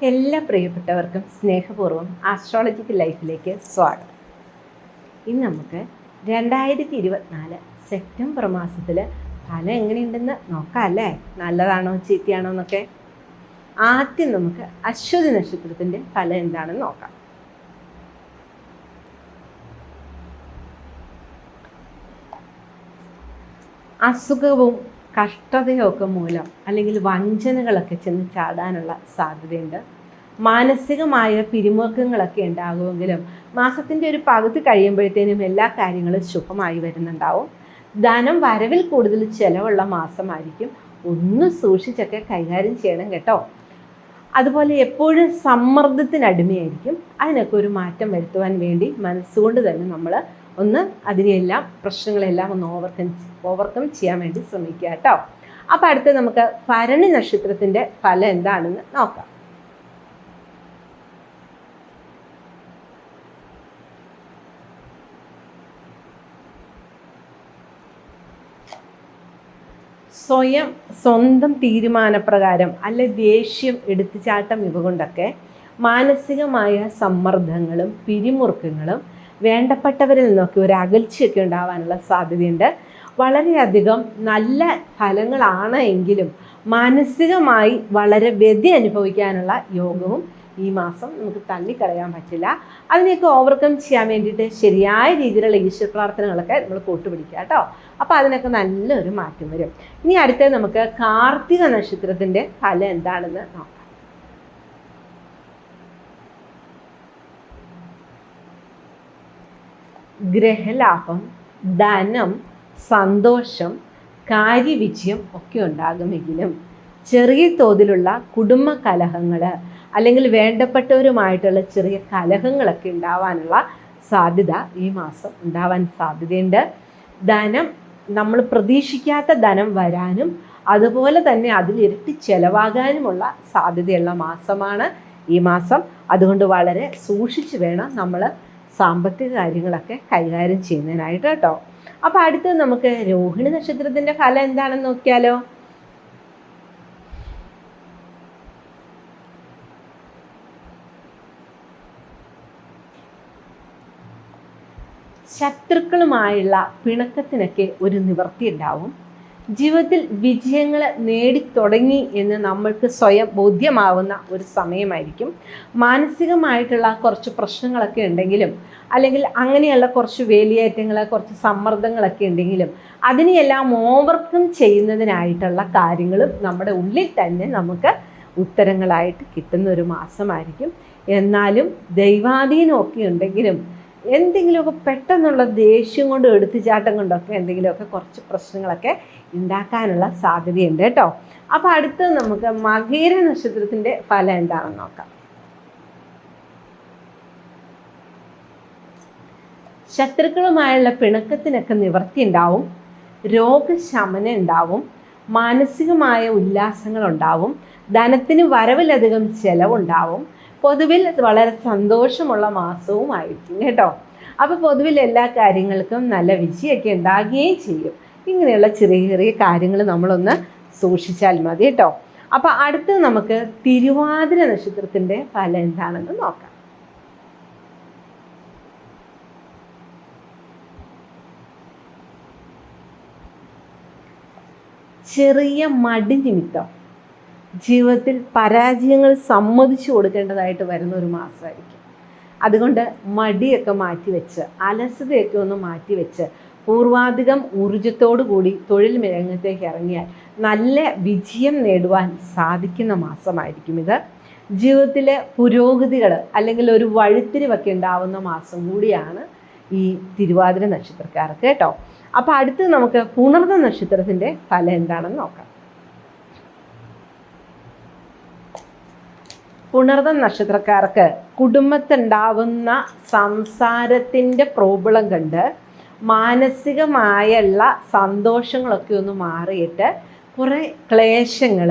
എല്ലാ പ്രിയപ്പെട്ടവർക്കും സ്നേഹപൂർവം ആസ്ട്രോളജിക്കൽ ലൈഫിലേക്ക് സ്വാഗതം. ഇന്ന് നമുക്ക് രണ്ടായിരത്തി ഇരുപത്തിനാല് സെപ്റ്റംബർ മാസത്തിൽ ഫലം എങ്ങനെയുണ്ടെന്ന് നോക്കാം അല്ലേ നല്ലതാണോ ചീത്തയാണോ എന്നൊക്കെ? ആദ്യം നമുക്ക് അശ്വതി നക്ഷത്രത്തിന്റെ ഫലം എന്താണെന്ന് നോക്കാം. അസുഖവും കഷ്ടതയൊക്കെ മൂലം അല്ലെങ്കിൽ വഞ്ചനകളൊക്കെ ചെന്ന് ചാടാനുള്ള സാധ്യതയുണ്ട്. മാനസികമായ പിരിമുറുക്കങ്ങളൊക്കെ ഉണ്ടാകുമെങ്കിലും മാസത്തിന്റെ ഒരു പകുതി കഴിയുമ്പോഴത്തേനും എല്ലാ കാര്യങ്ങളും ശുഭമായി വരുന്നുണ്ടാവും. ധനം വരവിൽ കൂടുതൽ ചിലവുള്ള മാസമായിരിക്കും. ഒന്ന് സൂക്ഷിച്ചൊക്കെ കൈകാര്യം ചെയ്യണം കേട്ടോ. അതുപോലെ എപ്പോഴും സമ്മർദ്ദത്തിനടിമയായിരിക്കും. അതിനൊക്കെ ഒരു മാറ്റം വരുത്തുവാൻ വേണ്ടി മനസ്സുകൊണ്ട് തന്നെ നമ്മൾ ഒന്ന് അതിനെയെല്ലാം പ്രശ്നങ്ങളെല്ലാം ഒന്ന് ഓവർകം ഓവർകം ചെയ്യാൻ വേണ്ടി ശ്രമിക്കുക കേട്ടോ. അപ്പോൾ അടുത്ത് നമുക്ക് ഭരണി നക്ഷത്രത്തിന്റെ ഫലം എന്താണെന്ന് നോക്കാം. സ്വയം സ്വന്തം തീരുമാനപ്രകാരം അല്ലെ ദേഷ്യം എടുത്തുചാട്ടം ഇവ കൊണ്ടൊക്കെ മാനസികമായ സമ്മർദ്ദങ്ങളും പിരിമുറുക്കങ്ങളും വേണ്ടപ്പെട്ടവരിൽ നിന്നൊക്കെ ഒരു അകൽച്ചയൊക്കെ ഉണ്ടാവാനുള്ള സാധ്യതയുണ്ട്. വളരെയധികം നല്ല ഫലങ്ങളാണ് എങ്കിലും മാനസികമായി വളരെ വ്യതി അനുഭവിക്കാനുള്ള യോഗവും ഈ മാസം നമുക്ക് തള്ളിക്കളയാൻ പറ്റില്ല. അതിനെയൊക്കെ ഓവർകം ചെയ്യാൻ വേണ്ടിയിട്ട് ശരിയായ രീതിയിലുള്ള ഈശ്വര പ്രാർത്ഥനകളൊക്കെ നമ്മൾ കൂട്ടുപിടിക്കുക കേട്ടോ. അപ്പോൾ അതിനൊക്കെ നല്ലൊരു മാറ്റം വരും. ഇനി അടുത്തത് നമുക്ക് കാർത്തിക നക്ഷത്രത്തിന്റെ ഫലം എന്താണെന്ന് നോക്കാം. ഗ്രഹലാഭം ധനം സന്തോഷം കാര്യവിജയം ഒക്കെ ഉണ്ടാകുമെങ്കിലും ചെറിയ തോതിലുള്ള കുടുംബ കലഹങ്ങൾ അല്ലെങ്കിൽ വേണ്ടപ്പെട്ടവരുമായിട്ടുള്ള ചെറിയ കലഹങ്ങളൊക്കെ ഉണ്ടാവാനുള്ള സാധ്യത ഈ മാസം ഉണ്ടാവാൻ സാധ്യതയുണ്ട്. ധനം നമ്മൾ പ്രതീക്ഷിക്കാത്ത ധനം വരാനും അതുപോലെ തന്നെ അതിലിരട്ടി ചെലവാകാനുമുള്ള സാധ്യതയുള്ള മാസമാണ് ഈ മാസം. അതുകൊണ്ട് വളരെ സൂക്ഷിച്ച് വേണം നമ്മൾ സാമ്പത്തിക കാര്യങ്ങളൊക്കെ കൈകാര്യം ചെയ്യുന്നതിനായിട്ട് കേട്ടോ. അപ്പോൾ അടുത്തത് നമുക്ക് രോഹിണി നക്ഷത്രത്തിന്റെ ഫലം എന്താണെന്ന് നോക്കിയാലോ? ശത്രുക്കളുമായുള്ള പിണക്കത്തിനൊക്കെ ഒരു നിവൃത്തി ഉണ്ടാവും. ജീവിതത്തിൽ വിജയങ്ങൾ നേടിത്തുടങ്ങി എന്ന് നമ്മൾക്ക് സ്വയം ബോധ്യമാവുന്ന ഒരു സമയമായിരിക്കും. മാനസികമായിട്ടുള്ള കുറച്ച് പ്രശ്നങ്ങളൊക്കെ ഉണ്ടെങ്കിലും അല്ലെങ്കിൽ അങ്ങനെയുള്ള കുറച്ച് വേലിയേറ്റങ്ങൾ കുറച്ച് സമ്മർദ്ദങ്ങളൊക്കെ ഉണ്ടെങ്കിലും അതിനെയെല്ലാം ഓവർകം ചെയ്യുന്നതിനായിട്ടുള്ള കാര്യങ്ങളും നമ്മുടെ ഉള്ളിൽ തന്നെ നമുക്ക് ഉത്തരങ്ങളായിട്ട് കിട്ടുന്ന ഒരു മാസമായിരിക്കും. എന്നാലും ദൈവാധീനമൊക്കെ ഉണ്ടെങ്കിലും എന്തെങ്കിലുമൊക്കെ പെട്ടെന്നുള്ള ദേഷ്യം കൊണ്ട് എടുത്തുചാട്ടം കൊണ്ടൊക്കെ എന്തെങ്കിലുമൊക്കെ കുറച്ച് പ്രശ്നങ്ങളൊക്കെ ഉണ്ടാക്കാനുള്ള സാധ്യതയുണ്ട് കേട്ടോ. അപ്പോൾ അടുത്ത് നമുക്ക് മകീര നക്ഷത്രത്തിന്റെ ഫലം എന്താണെന്ന് നോക്കാം. ശത്രുക്കളുമായുള്ള പിണക്കത്തിനൊക്കെ നിവർത്തി ഉണ്ടാവും രോഗശമനം ഉണ്ടാവും മാനസികമായ ഉല്ലാസങ്ങൾ ഉണ്ടാവും ധനത്തിന് വരവിലധികം ചെലവുണ്ടാവും പൊതുവിൽ വളരെ സന്തോഷമുള്ള മാസവുമായിരിക്കും കേട്ടോ. അപ്പോൾ പൊതുവിൽ എല്ലാ കാര്യങ്ങൾക്കും നല്ല വിജയമൊക്കെ ഉണ്ടാകുകയും ചെയ്യും. ഇങ്ങനെയുള്ള ചെറിയ ചെറിയ കാര്യങ്ങൾ നമ്മളൊന്ന് സൂക്ഷിച്ചാൽ മതി കേട്ടോ. അപ്പോൾ അടുത്ത് നമുക്ക് തിരുവാതിര നക്ഷത്രത്തിന്റെ ഫലം എന്താണെന്ന് നോക്കാം. ചെറിയ മടി നിമിത്തം ജീവിതത്തിൽ പരാജയങ്ങൾ സമ്മതിച്ചു കൊടുക്കേണ്ടതായിട്ട് വരുന്ന ഒരു മാസമായിരിക്കും അതുകൊണ്ട് മടിയൊക്കെ മാറ്റിവെച്ച് അലസതയൊക്കെ ഒന്ന് മാറ്റിവെച്ച് പൂർവാധികം ഊർജത്തോടു കൂടി തൊഴിൽ രംഗത്തേക്ക് ഇറങ്ങിയാൽ നല്ല വിജയം നേടുവാൻ സാധിക്കുന്ന മാസമായിരിക്കും ഇത്. ജീവിതത്തിലെ പുരോഗതികൾ അല്ലെങ്കിൽ ഒരു വഴുത്തിരിവൊക്കെ ഉണ്ടാവുന്ന മാസം കൂടിയാണ് ഈ തിരുവാതിര നക്ഷത്രക്കാർക്ക് കേട്ടോ. അപ്പോൾ അടുത്ത് നമുക്ക് പുണർന്ന നക്ഷത്രത്തിന്റെ ഫലം എന്താണെന്ന് നോക്കാം. പുണർന്ന നക്ഷത്രക്കാർക്ക് കുടുംബത്തുണ്ടാവുന്ന സംസാരത്തിന്റെ പ്രോബ്ലം കണ്ട് മാനസികമായുള്ള സന്തോഷങ്ങളൊക്കെ ഒന്ന് മാറിയിട്ട് കുറേ ക്ലേശങ്ങൾ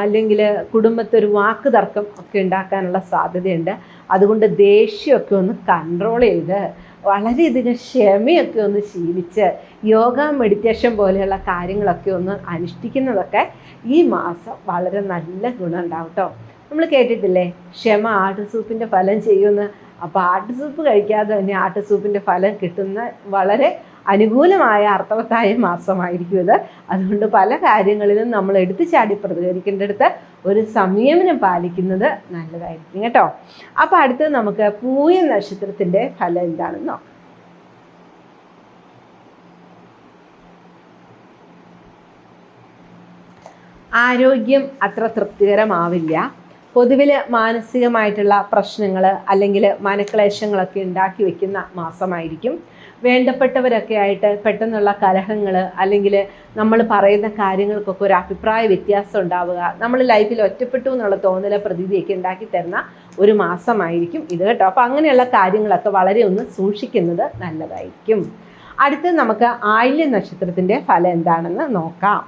അല്ലെങ്കിൽ കുടുംബത്തെ ഒരു വാക്ക് തർക്കം ഒക്കെ ഉണ്ടാക്കാനുള്ള സാധ്യതയുണ്ട്. അതുകൊണ്ട് ദേഷ്യമൊക്കെ ഒന്ന് കൺട്രോൾ ചെയ്ത് വളരെയധികം ക്ഷമയൊക്കെ ഒന്ന് ശീലിച്ച് യോഗ മെഡിറ്റേഷൻ പോലെയുള്ള കാര്യങ്ങളൊക്കെ ഒന്ന് അനുഷ്ഠിക്കുന്നതൊക്കെ ഈ മാസം വളരെ നല്ല ഗുണം ഉണ്ടാവും കേട്ടോ നമ്മൾ കേട്ടിട്ടില്ലേ? ക്ഷമ ആട്ടു സൂപ്പിന്റെ ഫലം ചെയ്യുമെന്ന് അപ്പോൾ ആട്ടു സൂപ്പ് കഴിക്കാതെ തന്നെ ആട്ടു സൂപ്പിന്റെ ഫലം കിട്ടുന്ന വളരെ അനുകൂലമായ അർത്ഥവത്തായ മാസമായിരിക്കും ഇത്. അതുകൊണ്ട് പല കാര്യങ്ങളിലും നമ്മൾ എടുത്തു ചാടി പ്രതികരിക്കേണ്ടടുത്ത് ഒരു സംയമനം പാലിക്കുന്നത് നല്ലതായിരിക്കും കേട്ടോ. അപ്പോൾ അടുത്ത് നമുക്ക് പൂയ നക്ഷത്രത്തിന്റെ ഫലം എന്താണെന്ന് നോക്കാം. ആരോഗ്യം അത്ര തൃപ്തികരമാവില്ല. പൊതുവിൽ മാനസികമായിട്ടുള്ള പ്രശ്നങ്ങൾ അല്ലെങ്കിൽ മനക്ലേശങ്ങളൊക്കെ ഉണ്ടാക്കി വെക്കുന്ന മാസമായിരിക്കും. വേണ്ടപ്പെട്ടവരൊക്കെ ആയിട്ട് പെട്ടെന്നുള്ള കലഹങ്ങൾ അല്ലെങ്കിൽ നമ്മൾ പറയുന്ന കാര്യങ്ങൾക്കൊക്കെ ഒരു അഭിപ്രായ വ്യത്യാസം ഉണ്ടാവുക നമ്മൾ ലൈഫിൽ ഒറ്റപ്പെട്ടു എന്നുള്ള തോന്നല പ്രതീതിയൊക്കെ ഉണ്ടാക്കി തരുന്ന ഒരു മാസമായിരിക്കും ഇത് കേട്ടോ. അപ്പോൾ അങ്ങനെയുള്ള കാര്യങ്ങളൊക്കെ വളരെ ഒന്ന് സൂക്ഷിക്കുന്നത് നല്ലതായിരിക്കും. അടുത്ത് നമുക്ക് ആയില്യ നക്ഷത്രത്തിന്റെ ഫലം എന്താണെന്ന് നോക്കാം.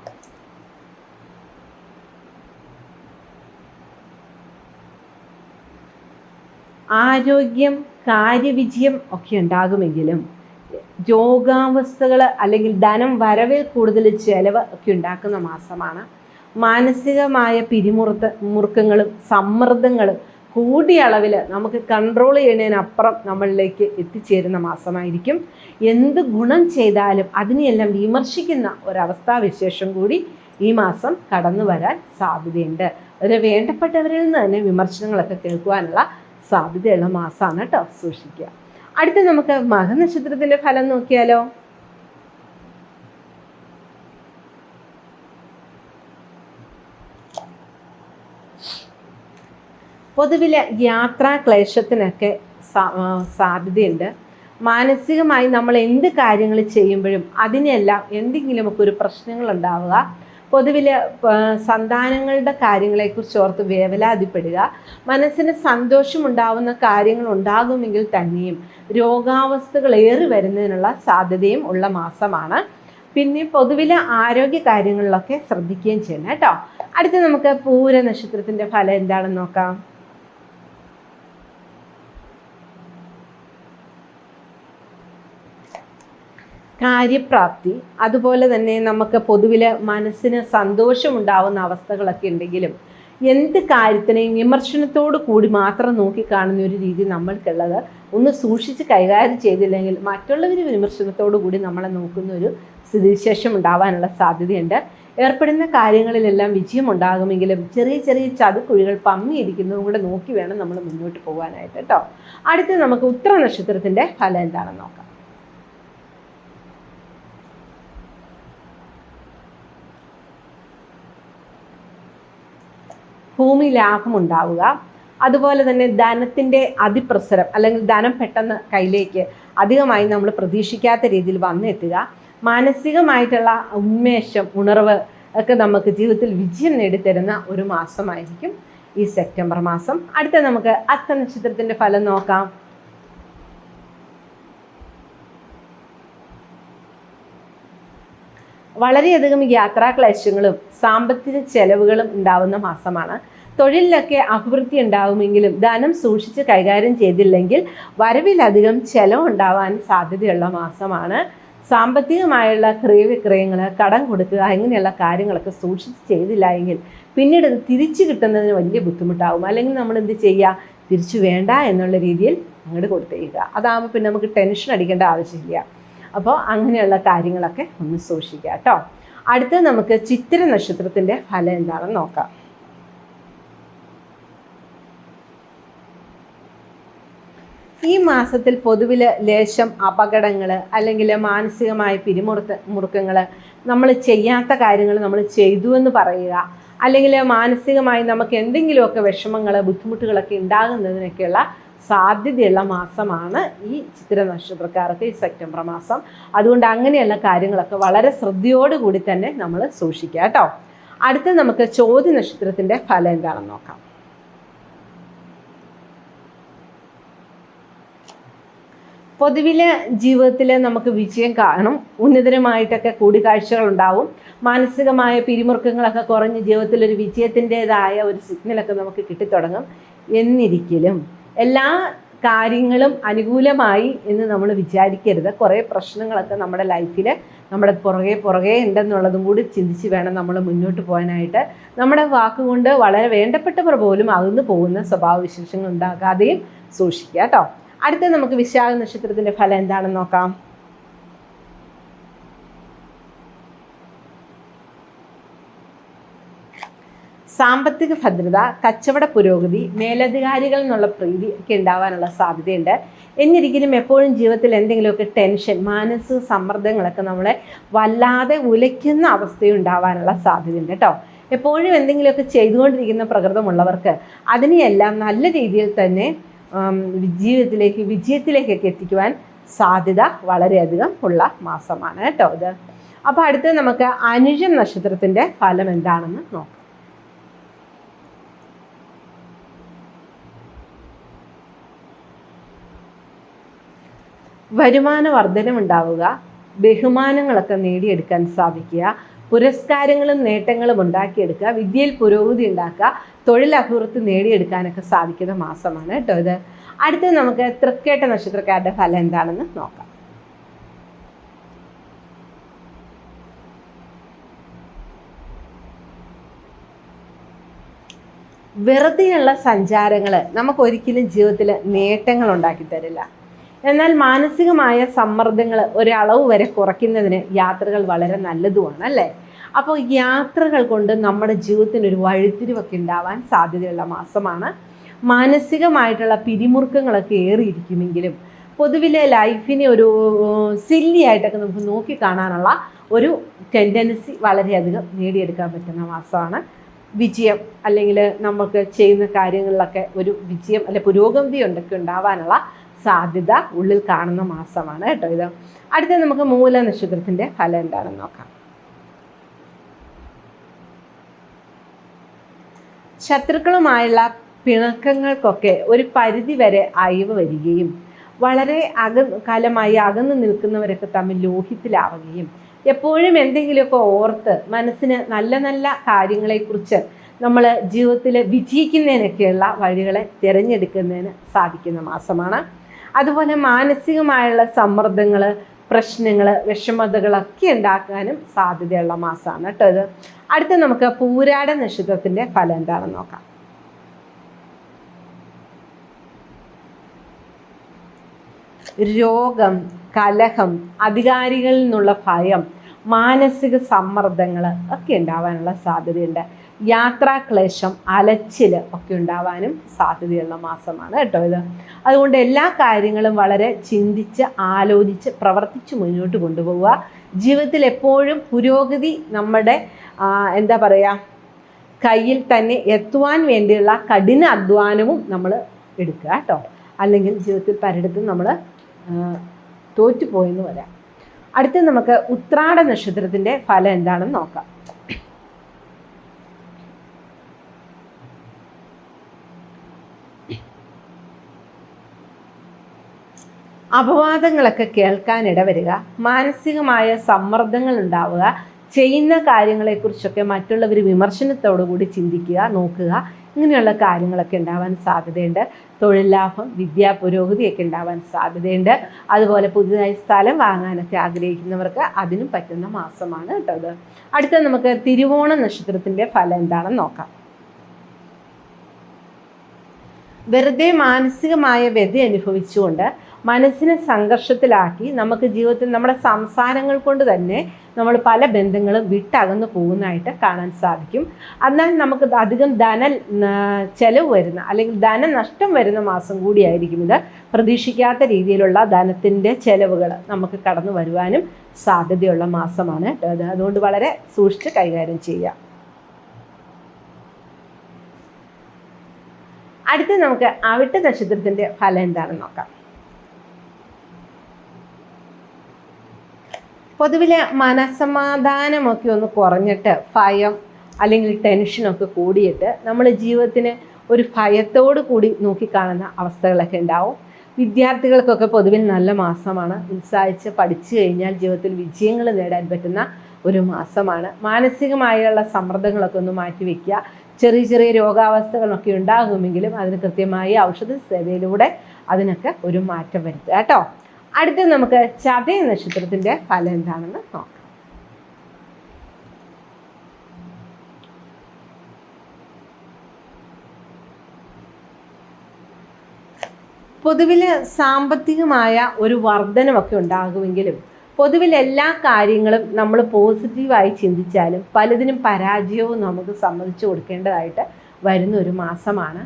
ആരോഗ്യം കാര്യവിജയം ഒക്കെ ഉണ്ടാകുമെങ്കിലും രോഗാവസ്ഥകൾ അല്ലെങ്കിൽ ധനം വരവിൽ കൂടുതൽ ചെലവ് ഒക്കെ ഉണ്ടാക്കുന്ന മാസമാണ്. മാനസികമായ പിരിമുറുത്ത മുറുക്കങ്ങളും സമ്മർദ്ദങ്ങളും കൂടിയ അളവിൽ നമുക്ക് കൺട്രോൾ ചെയ്യുന്നതിനപ്പുറം നമ്മളിലേക്ക് എത്തിച്ചേരുന്ന മാസമായിരിക്കും. എന്ത് ഗുണം ചെയ്താലും അതിനെയെല്ലാം വിമർശിക്കുന്ന ഒരവസ്ഥാവിശേഷം കൂടി ഈ മാസം കടന്നു വരാൻ സാധ്യതയുണ്ട്. ഒരു വേണ്ടപ്പെട്ടവരിൽ നിന്ന് തന്നെ വിമർശനങ്ങളൊക്കെ കേൾക്കുവാനുള്ള സാധ്യതയുള്ള മാസമാണ് കേട്ടോ സൂക്ഷിക്കുക. അടുത്ത നമുക്ക് മഹനക്ഷത്രത്തിന്റെ ഫലം നോക്കിയാലോ? പൊതുവിലെ യാത്രാ ക്ലേശത്തിനൊക്കെ സാധ്യതയുണ്ട്. മാനസികമായി നമ്മൾ എന്ത് കാര്യങ്ങൾ ചെയ്യുമ്പോഴും അതിനെല്ലാം എന്തെങ്കിലുമൊക്കെ ഒരു പ്രശ്നങ്ങൾ ഉണ്ടാവുക. പൊതുവിൽ സന്താനങ്ങളുടെ കാര്യങ്ങളെക്കുറിച്ച് ഓർത്ത് വേവലാതിപ്പെടുക. മനസ്സിന് സന്തോഷമുണ്ടാവുന്ന കാര്യങ്ങൾ ഉണ്ടാകുമെങ്കിൽ തന്നെയും രോഗാവസ്ഥകൾ ഏറി വരുന്നതിനുള്ള സാധ്യതയും ഉള്ള മാസമാണ്. പിന്നെ പൊതുവിലെ ആരോഗ്യ കാര്യങ്ങളിലൊക്കെ ശ്രദ്ധിക്കുകയും ചെയ്യണം കേട്ടോ. അടുത്ത് നമുക്ക് പൂര നക്ഷത്രത്തിന്റെ ഫലം എന്താണെന്ന് നോക്കാം. കാര്യപ്രാപ്തി അതുപോലെ തന്നെ നമുക്ക് പൊതുവിൽ മനസ്സിന് സന്തോഷമുണ്ടാവുന്ന അവസ്ഥകളൊക്കെ ഉണ്ടെങ്കിലും എന്ത് കാര്യത്തിനെയും വിമർശനത്തോടു കൂടി മാത്രം നോക്കിക്കാണുന്ന ഒരു രീതി നമ്മൾക്കുള്ളത്. ഒന്ന് സൂക്ഷിച്ച് കൈകാര്യം ചെയ്തില്ലെങ്കിൽ മറ്റുള്ളവർ വിമർശനത്തോടു കൂടി നമ്മളെ നോക്കുന്ന ഒരു സ്ഥിതിവിശേഷം ഉണ്ടാവാനുള്ള സാധ്യതയുണ്ട്. ഏർപ്പെടുന്ന കാര്യങ്ങളിലെല്ലാം വിജയം ഉണ്ടാകുമെങ്കിലും ചെറിയ ചെറിയ ചതുക്കുഴികൾ പമ്മിയിരിക്കുന്നതും കൂടെ നോക്കി വേണം നമ്മൾ മുന്നോട്ട് പോകാനായിട്ട് കേട്ടോ. അടുത്ത് നമുക്ക് ഉത്തര നക്ഷത്രത്തിന്റെ ഫലം എന്താണെന്ന് നോക്കാം. ഭൂമി ലാഭമുണ്ടാവുക അതുപോലെ തന്നെ ധനത്തിന്റെ അതിപ്രസരം അല്ലെങ്കിൽ ധനം പെട്ടെന്ന് കയ്യിലേക്ക് അധികമായി നമ്മൾ പ്രതീക്ഷിക്കാത്ത രീതിയിൽ വന്നെത്തുക. മാനസികമായിട്ടുള്ള ഉന്മേഷം ഉണർവ് ഒക്കെ നമുക്ക് ജീവിതത്തിൽ വിജയം നേടിത്തരുന്ന ഒരു മാസമായിരിക്കും ഈ സെപ്റ്റംബർ മാസം. അടുത്ത നമുക്ക് അത്ത നക്ഷത്രത്തിന്റെ ഫലം നോക്കാം. വളരെയധികം യാത്രാ ക്ലേശങ്ങളും സാമ്പത്തിക ചെലവുകളും ഉണ്ടാവുന്ന മാസമാണ്. തൊഴിലിലൊക്കെ അഭിവൃദ്ധി ഉണ്ടാവുമെങ്കിലും ധനം സൂക്ഷിച്ച് കൈകാര്യം ചെയ്തില്ലെങ്കിൽ വരവിലധികം ചെലവുണ്ടാവാൻ സാധ്യതയുള്ള മാസമാണ്. സാമ്പത്തികമായുള്ള ക്രയവിക്രയങ്ങൾ കടം കൊടുക്കുക ഇങ്ങനെയുള്ള കാര്യങ്ങളൊക്കെ സൂക്ഷിച്ച് ചെയ്തില്ല എങ്കിൽ പിന്നീട് അത് തിരിച്ചു കിട്ടുന്നതിന് വലിയ ബുദ്ധിമുട്ടാവും. അല്ലെങ്കിൽ നമ്മൾ എന്ത് ചെയ്യുക? തിരിച്ചു വേണ്ട എന്നുള്ള രീതിയിൽ അങ്ങോട്ട് കൊടുത്തേക്കുക. അതാകുമ്പോൾ പിന്നെ നമുക്ക് ടെൻഷൻ അടിക്കേണ്ട ആവശ്യമില്ല. അപ്പോൾ അങ്ങനെയുള്ള കാര്യങ്ങളൊക്കെ ഒന്ന് സൂക്ഷിക്കുക കേട്ടോ. അടുത്ത നമുക്ക് ചിത്തിര നക്ഷത്രത്തിന്റെ ഫലം എന്താണെന്ന് നോക്കാം. ഈ മാസത്തിൽ പൊതുവിൽ ലേശം അപകടങ്ങൾ അല്ലെങ്കിൽ മാനസികമായ പിരിമുറുത്ത മുറുക്കങ്ങൾ നമ്മൾ ചെയ്യാത്ത കാര്യങ്ങൾ നമ്മൾ ചെയ്തു എന്ന് പറയുക അല്ലെങ്കിൽ മാനസികമായി നമുക്ക് എന്തെങ്കിലുമൊക്കെ വിഷമങ്ങൾ ബുദ്ധിമുട്ടുകളൊക്കെ ഉണ്ടാകുന്നതിനൊക്കെയുള്ള സാധ്യതയുള്ള മാസമാണ് ഈ ചിത്ര നക്ഷത്രക്കാർക്ക് ഈ സെപ്റ്റംബർ മാസം. അതുകൊണ്ട് അങ്ങനെയുള്ള കാര്യങ്ങളൊക്കെ വളരെ ശ്രദ്ധയോടുകൂടി തന്നെ നമ്മൾ സൂക്ഷിക്കുക കേട്ടോ. അടുത്ത നമുക്ക് ചോദ്യ നക്ഷത്രത്തിന്റെ ഫലം എന്താണെന്ന് നോക്കാം. പൊതുവിലെ ജീവിതത്തിൽ നമുക്ക് വിജയം കാണും ഉന്നതരമായിട്ടൊക്കെ കൂടിക്കാഴ്ചകൾ ഉണ്ടാവും. മാനസികമായ പിരിമുറുക്കങ്ങളൊക്കെ കുറഞ്ഞ് ജീവിതത്തിൽ ഒരു വിജയത്തിന്റെതായ ഒരു സിഗ്നലൊക്കെ നമുക്ക് കിട്ടിത്തുടങ്ങും എന്നിരിക്കലും. എല്ലാ കാര്യങ്ങളും അനുകൂലമായി എന്ന് നമ്മൾ വിചാരിക്കരുത്. കുറേ പ്രശ്നങ്ങളൊക്കെ നമ്മുടെ ലൈഫിൽ നമ്മുടെ പുറകെ പുറകെ ഉണ്ടെന്നുള്ളതും കൂടി ചിന്തിച്ച് വേണം നമ്മൾ മുന്നോട്ട് പോകാനായിട്ട്. നമ്മുടെ വാക്കുകൊണ്ട് വളരെ വേണ്ടപ്പെട്ടവർ പോലും അകന്നു പോകുന്ന സ്വഭാവവിശേഷങ്ങൾ ഉണ്ടാകാതെയും സൂക്ഷിക്കുക കേട്ടോ. അടുത്ത നമുക്ക് വിശാഖ നക്ഷത്രത്തിന്റെ ഫലം എന്താണെന്ന് നോക്കാം. സാമ്പത്തിക ഭദ്രത കച്ചവട പുരോഗതി മേലധികാരികളിൽ നിന്നുള്ള പ്രീതി ഒക്കെ ഉണ്ടാവാനുള്ള സാധ്യതയുണ്ട്. എന്നിരിക്കലും എപ്പോഴും ജീവിതത്തിൽ എന്തെങ്കിലുമൊക്കെ ടെൻഷൻ മാനസിക സമ്മർദ്ദങ്ങളൊക്കെ നമ്മളെ വല്ലാതെ ഉലയ്ക്കുന്ന അവസ്ഥയും ഉണ്ടാവാനുള്ള സാധ്യതയുണ്ട് കേട്ടോ. എപ്പോഴും എന്തെങ്കിലുമൊക്കെ ചെയ്തുകൊണ്ടിരിക്കുന്ന പ്രകൃതമുള്ളവർക്ക് അതിനെയെല്ലാം നല്ല രീതിയിൽ തന്നെ ജീവിതത്തിലേക്ക് വിജയത്തിലേക്കൊക്കെ എത്തിക്കുവാൻ സാധ്യത വളരെയധികം ഉള്ള മാസമാണ് കേട്ടോ ഇത്. അപ്പോൾ അടുത്ത് നമുക്ക് അനുജൻ നക്ഷത്രത്തിന്റെ ഫലം എന്താണെന്ന് നോക്കാം. വരുമാന വർധനമുണ്ടാവുക ബഹുമാനങ്ങളൊക്കെ നേടിയെടുക്കാൻ സാധിക്കുക പുരസ്കാരങ്ങളും നേട്ടങ്ങളും ഉണ്ടാക്കിയെടുക്കുക വിദ്യയിൽ പുരോഗതി ഉണ്ടാക്കുക തൊഴിൽ അഭിവൃദ്ധി നേടിയെടുക്കാനൊക്കെ സാധിക്കുന്ന മാസമാണ് കേട്ടോ ഇത്. അടുത്തത് നമുക്ക് തൃക്കേട്ട നക്ഷത്രക്കാരുടെ ഫലം എന്താണെന്ന് നോക്കാം. വെറുതെയുള്ള സഞ്ചാരങ്ങൾ നമുക്കൊരിക്കലും ജീവിതത്തിൽ നേട്ടങ്ങൾ ഉണ്ടാക്കി തരില്ല. എന്നാൽ മാനസികമായ സമ്മർദ്ദങ്ങൾ ഒരളവ് വരെ കുറയ്ക്കുന്നതിന് യാത്രകൾ വളരെ നല്ലതുമാണ് അല്ലേ അപ്പോൾ യാത്രകൾ കൊണ്ട് നമ്മുടെ ജീവിതത്തിന് ഒരു വഴിത്തിരിവൊക്കെ ഉണ്ടാവാൻ സാധ്യതയുള്ള മാസമാണ്. മാനസികമായിട്ടുള്ള പിരിമുറുക്കങ്ങളൊക്കെ ഏറിയിരിക്കുമെങ്കിലും പൊതുവിലെ ലൈഫിനെ ഒരു സില്ലി ആയിട്ടൊക്കെ നമുക്ക് നോക്കിക്കാണാനുള്ള ഒരു ടെൻഡൻസി വളരെയധികം നേടിയെടുക്കാൻ പറ്റുന്ന മാസമാണ്. വിജയം അല്ലെങ്കിൽ നമുക്ക് ചെയ്യുന്ന കാര്യങ്ങളിലൊക്കെ ഒരു വിജയം അല്ലെ പുരോഗതി ഉണ്ടൊക്കെ ഉണ്ടാവാനുള്ള സാധ്യത ഉള്ളിൽ കാണുന്ന മാസമാണ് കേട്ടോ ഇത്. അടുത്ത നമുക്ക് മൂല നക്ഷത്രത്തിന്റെ ഫലം എന്താണെന്ന് നോക്കാം. ശത്രുക്കളുമായുള്ള പിണക്കങ്ങൾക്കൊക്കെ ഒരു പരിധി വരെ അയവ് വരികയും വളരെ അക കാലമായി അകന്നു നിൽക്കുന്നവരൊക്കെ തമ്മിൽ ലോഹിത്തിലാവുകയും എപ്പോഴും എന്തെങ്കിലുമൊക്കെ ഓർത്ത് മനസ്സിന് നല്ല നല്ല കാര്യങ്ങളെക്കുറിച്ച് നമ്മൾ ജീവിതത്തിൽ വിജയിക്കുന്നതിനൊക്കെയുള്ള വഴികളെ തിരഞ്ഞെടുക്കുന്നതിന് സാധിക്കുന്ന മാസമാണ്. അതുപോലെ മാനസികമായുള്ള സമ്മർദ്ദങ്ങൾ പ്രശ്നങ്ങൾ വിഷമതകളൊക്കെ ഉണ്ടാക്കാനും സാധ്യതയുള്ള മാസമാണ് കേട്ടോ ഇത്. അടുത്ത നമുക്ക് പൂരാട നക്ഷത്രത്തിന്റെ ഫലം എന്താണെന്ന് നോക്കാം. രോഗം കലഹം അധികാരികളിൽ നിന്നുള്ള ഭയം മാനസിക സമ്മർദ്ദങ്ങൾ ഒക്കെ ഉണ്ടാവാനുള്ള സാധ്യതയുണ്ട്. യാത്രാക്ലേശം അലച്ചിൽ ഒക്കെ ഉണ്ടാവാനും സാധ്യതയുള്ള മാസമാണ് കേട്ടോ ഇത്. അതുകൊണ്ട് എല്ലാ കാര്യങ്ങളും വളരെ ചിന്തിച്ച് ആലോചിച്ച് പ്രവർത്തിച്ച് മുന്നോട്ട് കൊണ്ടുപോവുക. ജീവിതത്തിൽ എപ്പോഴും പുരോഗതി നമ്മുടെ എന്താ പറയുക കയ്യിൽ തന്നെ എത്തുവാൻ വേണ്ടിയുള്ള കഠിന അധ്വാനവും നമ്മൾ എടുക്കുക കേട്ടോ. അല്ലെങ്കിൽ ജീവിതത്തിൽ പലയിടത്തും നമ്മൾ തോറ്റുപോയെന്ന് വരാം അടുത്ത് നമുക്ക് ഉത്രാട നക്ഷത്രത്തിന്റെ ഫലം എന്താണെന്ന് നോക്കാം. അപവാദങ്ങളൊക്കെ കേൾക്കാൻ വരിക മാനസികമായ സമ്മർദ്ദങ്ങൾ ഉണ്ടാവുക ചെയ്യുന്ന കാര്യങ്ങളെക്കുറിച്ചൊക്കെ മറ്റുള്ളവർ വിമർശനത്തോടു കൂടി ചിന്തിക്കുക നോക്കുക ഇങ്ങനെയുള്ള കാര്യങ്ങളൊക്കെ ഉണ്ടാവാൻ സാധ്യതയുണ്ട്. തൊഴിൽ ലാഭം വിദ്യാ പുരോഗതിയൊക്കെ ഉണ്ടാവാൻ സാധ്യതയുണ്ട്. അതുപോലെ പുതിയതായി സ്ഥലം വാങ്ങാനൊക്കെ ആഗ്രഹിക്കുന്നവർക്ക് അതിനും പറ്റുന്ന മാസമാണ് കേട്ടോ അടുത്ത നമുക്ക് തിരുവോണ നക്ഷത്രത്തിന്റെ ഫലം എന്താണെന്ന് നോക്കാം. വെറുതെ മാനസികമായ വ്യതി അനുഭവിച്ചുകൊണ്ട് മനസ്സിനെ സംഘർഷത്തിലാക്കി നമുക്ക് ജീവിതത്തിൽ നമ്മുടെ സംസാരങ്ങൾ കൊണ്ട് തന്നെ നമ്മൾ പല ബന്ധങ്ങളും വിട്ടകന്നു പോകുന്നതായിട്ട് കാണാൻ സാധിക്കും. എന്നാൽ നമുക്ക് അധികം ധന ചെലവ് വരുന്ന അല്ലെങ്കിൽ ധനനഷ്ടം വരുന്ന മാസം കൂടിയായിരിക്കും ഇത്. പ്രതീക്ഷിക്കാത്ത രീതിയിലുള്ള ധനത്തിന്റെ ചെലവുകൾ നമുക്ക് കടന്നു വരുവാനും സാധ്യതയുള്ള മാസമാണ്. അതുകൊണ്ട് വളരെ സൂക്ഷിച്ച് കൈകാര്യം ചെയ്യാം അടുത്ത് നമുക്ക് അവിട്ട നക്ഷത്രത്തിന്റെ ഫലം എന്താണെന്ന് നോക്കാം. പൊതുവിലെ മനസമാധാനമൊക്കെ ഒന്ന് കുറഞ്ഞിട്ട് ഭയം അല്ലെങ്കിൽ ടെൻഷനൊക്കെ കൂടിയിട്ട് നമ്മൾ ജീവിതത്തിന് ഒരു ഭയത്തോട് കൂടി നോക്കിക്കാണുന്ന അവസ്ഥകളൊക്കെ ഉണ്ടാവും. വിദ്യാർത്ഥികൾക്കൊക്കെ പൊതുവിൽ നല്ല മാസമാണ്. ഉത്സാഹിച്ച് പഠിച്ചു കഴിഞ്ഞാൽ ജീവിതത്തിൽ വിജയങ്ങൾ നേടാൻ പറ്റുന്ന ഒരു മാസമാണ്. മാനസികമായുള്ള സമ്മർദ്ദങ്ങളൊക്കെ ഒന്ന് മാറ്റിവെക്കുക ചെറിയ ചെറിയ രോഗാവസ്ഥകളൊക്കെ ഉണ്ടാകുമെങ്കിലും അതിന് കൃത്യമായി ഔഷധ സേവയിലൂടെ അതിനൊക്കെ ഒരു മാറ്റം വരുത്തുക. കേട്ടോ? അടുത്ത നമുക്ക് ചതയ നക്ഷത്രത്തിന്റെ ഫലം എന്താണെന്ന് നോക്കാം. പൊതുവിൽ സാമ്പത്തികമായ ഒരു വർധനമൊക്കെ ഉണ്ടാകുമെങ്കിലും പൊതുവിൽ എല്ലാ കാര്യങ്ങളും നമ്മൾ പോസിറ്റീവായി ചിന്തിച്ചാലും പലതിനും പരാജയവും നമുക്ക് സമ്മതിച്ചു കൊടുക്കേണ്ടതായിട്ട് വരുന്ന ഒരു മാസമാണ്.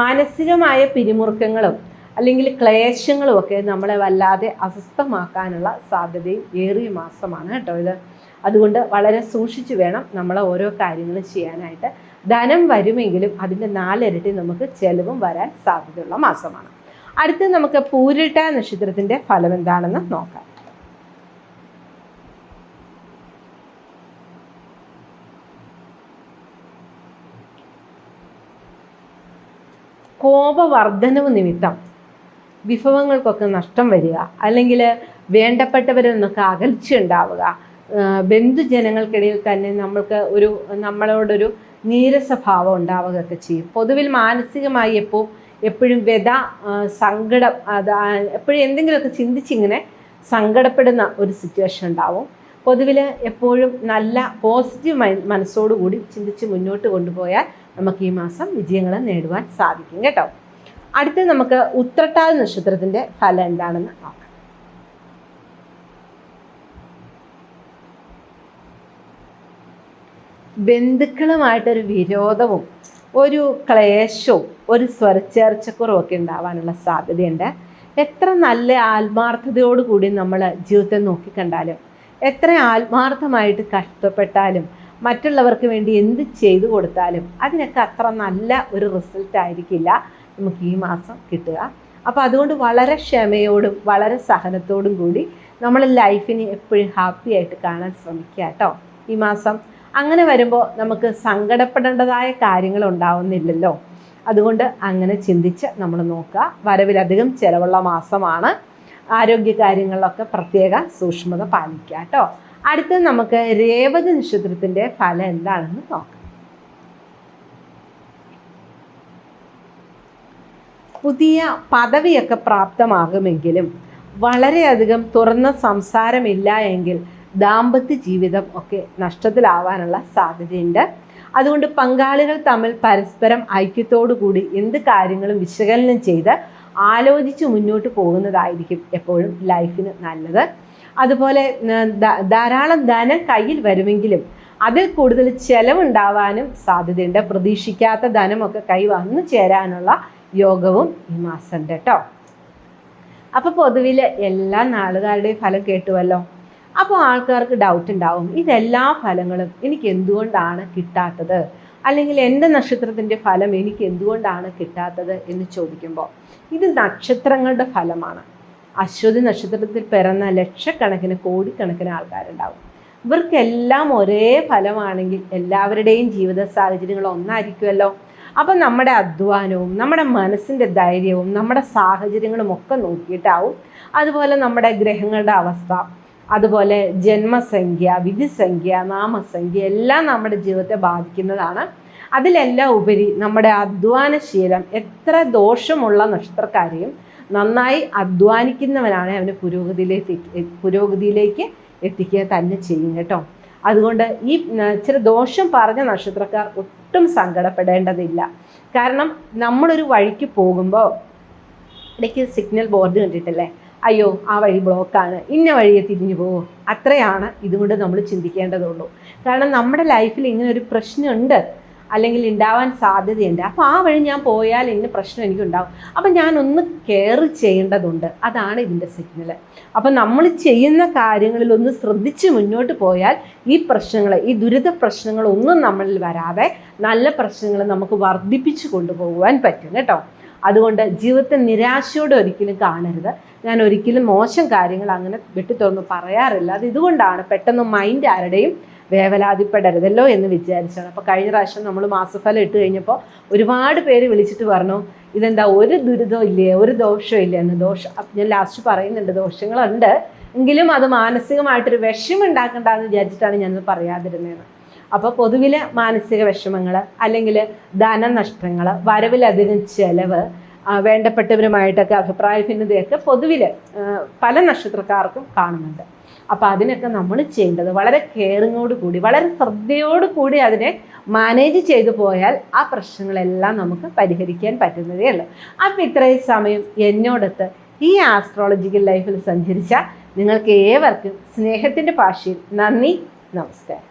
മാനസികമായ പിരിമുറുക്കങ്ങളും അല്ലെങ്കിൽ ക്ലേശങ്ങളും ഒക്കെ നമ്മളെ വല്ലാതെ അസ്വസ്ഥമാക്കാനുള്ള സാധ്യതയും ഏറിയ മാസമാണ് കേട്ടോ ഇത്. അതുകൊണ്ട് വളരെ സൂക്ഷിച്ചു വേണം നമ്മളെ ഓരോ കാര്യങ്ങളും ചെയ്യാനായിട്ട്. ധനം വരുമെങ്കിലും അതിന്റെ നാലിരട്ടി നമുക്ക് ചെലവും വരാൻ സാധ്യതയുള്ള മാസമാണ്. അടുത്ത് നമുക്ക് പൂരിട്ട നക്ഷത്രത്തിന്റെ ഫലം എന്താണെന്ന് നോക്കാം. കോപവർദ്ധനവ് നിമിത്തം വിഭവങ്ങൾക്കൊക്കെ നഷ്ടം വരിക അല്ലെങ്കിൽ വേണ്ടപ്പെട്ടവരിൽ നിന്നൊക്കെ അകൽച്ച ഉണ്ടാവുക. ബന്ധുജനങ്ങൾക്കിടയിൽ തന്നെ നമ്മൾക്ക് ഒരു നമ്മളോടൊരു നീരസഭാവം ഉണ്ടാവുകയൊക്കെ ചെയ്യും. പൊതുവിൽ മാനസികമായി എപ്പോൾ എപ്പോഴും വ്യത സങ്കടം അത് എപ്പോഴും എന്തെങ്കിലുമൊക്കെ ചിന്തിച്ചിങ്ങനെ സങ്കടപ്പെടുന്ന ഒരു സിറ്റുവേഷൻ ഉണ്ടാവും. പൊതുവിൽ എപ്പോഴും നല്ല പോസിറ്റീവ് മനസ്സോടുകൂടി ചിന്തിച്ച് മുന്നോട്ട് കൊണ്ടുപോയാൽ നമുക്ക് ഈ മാസം വിജയങ്ങൾ നേടുവാൻ സാധിക്കും കേട്ടോ. അടുത്ത് നമുക്ക് ഉത്രട്ടാതി നക്ഷത്രത്തിന്റെ ഫലം എന്താണെന്ന് നോക്കാം. ബന്ധുക്കളുമായിട്ടൊരു വിരോധവും ഒരു ക്ലേശവും ഒരു സ്വരച്ചേർച്ചക്കുറവും ഒക്കെ ഉണ്ടാവാനുള്ള സാധ്യതയുണ്ട്. എത്ര നല്ല ആത്മാർത്ഥതയോടുകൂടി നമ്മൾ ജീവിതത്തെ നോക്കിക്കണ്ടാലും എത്ര ആത്മാർത്ഥമായിട്ട് കഷ്ടപ്പെട്ടാലും മറ്റുള്ളവർക്ക് വേണ്ടി എന്ത് ചെയ്തു കൊടുത്താലും അതിനൊക്കെ അത്ര നല്ല ഒരു റിസൾട്ട് ആയിരിക്കില്ല നമുക്ക് ഈ മാസം കിട്ടുക. അപ്പോൾ അതുകൊണ്ട് വളരെ ക്ഷമയോടും വളരെ സഹനത്തോടും കൂടി നമ്മൾ ലൈഫിനെ എപ്പോഴും ഹാപ്പി ആയിട്ട് കാണാൻ ശ്രമിക്കുക കേട്ടോ. ഈ മാസം അങ്ങനെ വരുമ്പോൾ നമുക്ക് സങ്കടപ്പെടേണ്ടതായ കാര്യങ്ങൾ ഉണ്ടാവുന്നില്ലല്ലോ. അതുകൊണ്ട് അങ്ങനെ ചിന്തിച്ച് നമ്മൾ നോക്കുക. വരവിലധികം ചിലവുള്ള മാസമാണ്. ആരോഗ്യ കാര്യങ്ങളിലൊക്കെ പ്രത്യേക സൂക്ഷ്മത പാലിക്കുക കേട്ടോ. അടുത്തത് നമുക്ക് രേവതി നക്ഷത്രത്തിന്റെ ഫലം എന്താണെന്ന് നോക്കാം. പുതിയ പദവിയൊക്കെ പ്രാപ്തമാകുമെങ്കിലും വളരെയധികം തുറന്ന സംസാരമില്ല എങ്കിൽ ദാമ്പത്യ ജീവിതം ഒക്കെ നഷ്ടത്തിലാവാനുള്ള സാധ്യതയുണ്ട്. അതുകൊണ്ട് പങ്കാളികൾ തമ്മിൽ പരസ്പരം കൂടി എന്ത് കാര്യങ്ങളും വിശകലനം ചെയ്ത് ആലോചിച്ച് മുന്നോട്ട് പോകുന്നതായിരിക്കും എപ്പോഴും ലൈഫിന് നല്ലത്. അതുപോലെ ധാരാളം ധനം കയ്യിൽ വരുമെങ്കിലും അതിൽ കൂടുതൽ ചെലവുണ്ടാവാനും സാധ്യതയുണ്ട്. പ്രതീക്ഷിക്കാത്ത ധനമൊക്കെ കൈ വന്നു ചേരാനുള്ള യോഗവും ഈ മാസം കേട്ടോ. അപ്പോൾ പൊതുവിൽ എല്ലാ നാളുകാരുടെയും ഫലം കേട്ടുവല്ലോ? അപ്പോൾ ആൾക്കാർക്ക് ഡൗട്ട് ഉണ്ടാവും. ഇതെല്ലാ ഫലങ്ങളും എനിക്ക് എന്തുകൊണ്ടാണ് കിട്ടാത്തത്? അല്ലെങ്കിൽ എന്റെ നക്ഷത്രത്തിന്റെ ഫലം എനിക്ക് എന്തുകൊണ്ടാണ് കിട്ടാത്തത് എന്ന് ചോദിക്കുമ്പോൾ ഇത് നക്ഷത്രങ്ങളുടെ ഫലമാണ്. അശ്വതി നക്ഷത്രത്തിൽ പിറന്ന ലക്ഷക്കണക്കിന് കോടിക്കണക്കിന് ആൾക്കാരുണ്ടാവും. ഇവർക്കെല്ലാം ഒരേ ഫലമാണെങ്കിൽ എല്ലാവരുടെയും ജീവിത സാഹചര്യങ്ങൾ ഒന്നായിരിക്കുമല്ലോ അപ്പം നമ്മുടെ അധ്വാനവും നമ്മുടെ മനസ്സിന്റെ ധൈര്യവും നമ്മുടെ സാഹചര്യങ്ങളും ഒക്കെ നോക്കിയിട്ടാവും. അതുപോലെ നമ്മുടെ ഗ്രഹങ്ങളുടെ അവസ്ഥ അതുപോലെ ജന്മസംഖ്യ വിധിസംഖ്യ നാമസംഖ്യ എല്ലാം നമ്മുടെ ജീവിതത്തെ ബാധിക്കുന്നതാണ്. അതിലെല്ലാം ഉപരി നമ്മുടെ അധ്വാനശീലം എത്ര ദോഷമുള്ള നക്ഷത്രക്കാരെയും നന്നായി അധ്വാനിക്കുന്നവനാണ് അവന് പുരോഗതിയിലേക്ക് പുരോഗതിയിലേക്ക് എത്തിക്കുക തന്നെ ചെയ്യും കേട്ടോ. അതുകൊണ്ട് ഈ ഇച്ചിരി ദോഷം പറഞ്ഞ നക്ഷത്രക്കാർ ഒട്ടും സങ്കടപ്പെടേണ്ടതില്ല. കാരണം നമ്മളൊരു വഴിക്ക് പോകുമ്പോൾ ഇടയ്ക്ക് സിഗ്നൽ ബോർഡ് കണ്ടിട്ടില്ലേ? അയ്യോ ആ വഴി ബ്ലോക്കാണ് ഇന്ന വഴിയെ തിരിഞ്ഞു പോകുമോ അത്രയാണ് ഇതുകൊണ്ട് നമ്മൾ ചിന്തിക്കേണ്ടതുള്ളൂ. കാരണം നമ്മുടെ ലൈഫിൽ ഇങ്ങനെ ഒരു പ്രശ്നമുണ്ട്. അല്ലെങ്കിൽ ഉണ്ടാവാൻ സാധ്യതയുണ്ട്. അപ്പോൾ ആ വഴി ഞാൻ പോയാൽ ഇന്ന പ്രശ്നം എനിക്കുണ്ടാവും. അപ്പം ഞാനൊന്ന് കെയർ ചെയ്യേണ്ടതുണ്ട്. അതാണ് ഇതിന്റെ സിഗ്നൽ അപ്പം നമ്മൾ ചെയ്യുന്ന കാര്യങ്ങളിൽ ഒന്ന് ശ്രദ്ധിച്ച് മുന്നോട്ട് പോയാൽ ഈ പ്രശ്നങ്ങൾ ഈ ദുരിത പ്രശ്നങ്ങളൊന്നും നമ്മളിൽ വരാതെ നല്ല പ്രശ്നങ്ങൾ നമുക്ക് വർദ്ധിപ്പിച്ചു കൊണ്ടുപോകുവാൻ പറ്റും കേട്ടോ. അതുകൊണ്ട് ജീവിതത്തെ നിരാശയോടെ ഒരിക്കലും കാണരുത്. ഞാൻ ഒരിക്കലും മോശം കാര്യങ്ങൾ അങ്ങനെ വെട്ടി തുറന്ന് പറയാറില്ല. അത് ഇതുകൊണ്ടാണ് പെട്ടെന്ന് മൈൻഡ് ആരുടെയും വേവലാതിപ്പെടരുതല്ലോ എന്ന് വിചാരിച്ചാണ്. അപ്പോൾ കഴിഞ്ഞ പ്രാവശ്യം നമ്മൾ മാസഫലം ഇട്ട് കഴിഞ്ഞപ്പോൾ ഒരുപാട് പേര് വിളിച്ചിട്ട് പറഞ്ഞു ഇതെന്താ ഒരു ദുരിതം ഇല്ലേ ഒരു ദോഷവും ഇല്ലേ? എന്ന്. ദോഷം ഞാൻ ലാസ്റ്റ് പറയുന്നുണ്ട് ദോഷങ്ങളുണ്ട്. എങ്കിലും അത് മാനസികമായിട്ടൊരു വിഷമം ഉണ്ടാക്കണ്ടെന്ന് വിചാരിച്ചിട്ടാണ് ഞാനത് പറയാതിരുന്നത്. അപ്പോൾ പൊതുവിൽ മാനസിക വിഷമങ്ങൾ അല്ലെങ്കിൽ ധനനഷ്ടങ്ങൾ വരവിലധികം ചെലവ് വേണ്ടപ്പെട്ടവരുമായിട്ടൊക്കെ അഭിപ്രായ ഭിന്നതയൊക്കെ പൊതുവിൽ പല നക്ഷത്രക്കാർക്കും കാണുന്നുണ്ട്. അപ്പോൾ അതിനൊക്കെ നമ്മൾ ചെയ്യേണ്ടത് വളരെ കെയറിങ്ങോട് കൂടി വളരെ ശ്രദ്ധയോട് കൂടി അതിനെ മാനേജ് ചെയ്തു പോയാൽ ആ പ്രശ്നങ്ങളെല്ലാം നമുക്ക് പരിഹരിക്കാൻ പറ്റുന്നതേ ഉള്ളൂ. അപ്പോൾ ഇത്രയും സമയം എന്നോടൊത്ത് ഈ ആസ്ട്രോളജിക്കൽ ലൈഫിൽ സഞ്ചരിച്ച നിങ്ങൾക്ക് ഏവർക്കും സ്നേഹത്തിന്റെ ഭാഷയിൽ നന്ദി നമസ്കാരം.